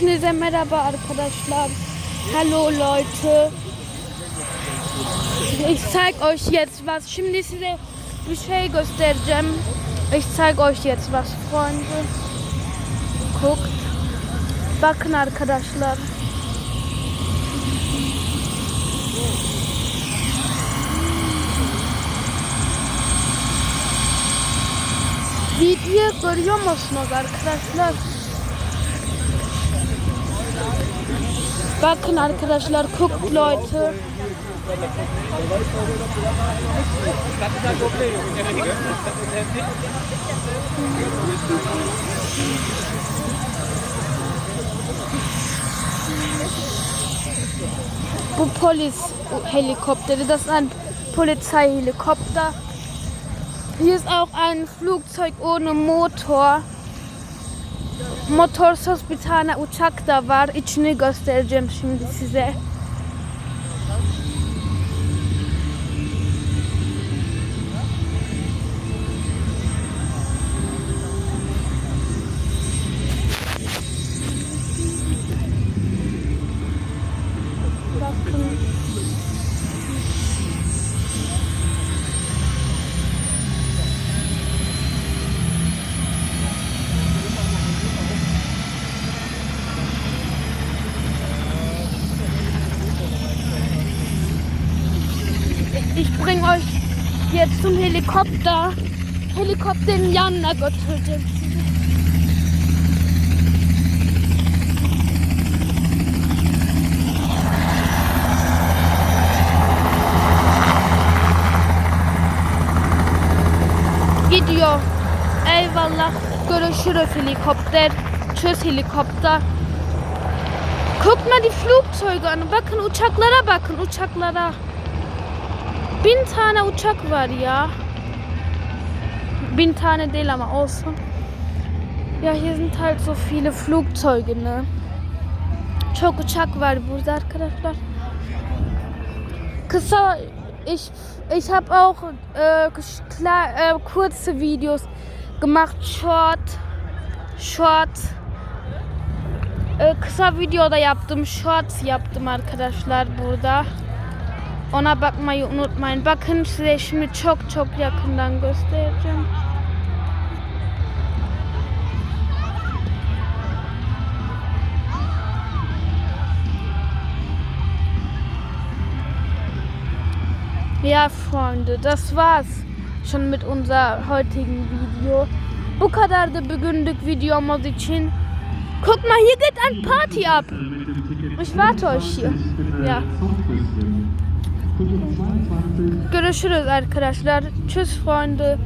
Hepinize merhaba arkadaşlar. Hallo Leute. Ich zeig euch jetzt was. Şimdi size bir şey göstereceğim. Ich zeig euch jetzt was Freunde. Guckt. Bakın arkadaşlar. Video görüyor musunuz arkadaşlar? Bakın arkadaşlar, guckt Leute. Bu polis Helikopter, das ist ein Polizeihelikopter. Hier ist auch ein Flugzeug ohne Motor. Motorsuz bir tane uçak da var. İçini göstereceğim şimdi size. Bakın. Ich bringe euch jetzt zum Helikopter. Helikopterin yanına götüreceğim sizi. Gidiyor. Eyvallah. Görüşürüz helikopter. Tschüss helikopter. Guck mal die Flugzeuge an. Bakın uçaklara bakın uçaklara. Bin tane uçak var ya. Bin tane değil ama olsun. Ja, hier sind halt so viele Flugzeuge, ne? Çok uçak var burada arkadaşlar. Kısa, ich, ich habe auch äh, klar, äh, kurze Videos gemacht, short, short. Äh, kısa videoda yaptım, shorts yaptım arkadaşlar burada. Ona bakmayı unutmayın. Bakın size şimdi çok çok yakından göstereceğim. Ja, Freunde, das war's schon mit unserer heutigen Video. Bu kadardı bugünlük videomuz için. Guck mal, hier geht ein Party ab. Ich warte euch hier. Ja. Görüşürüz arkadaşlar. Tschüss Freunde.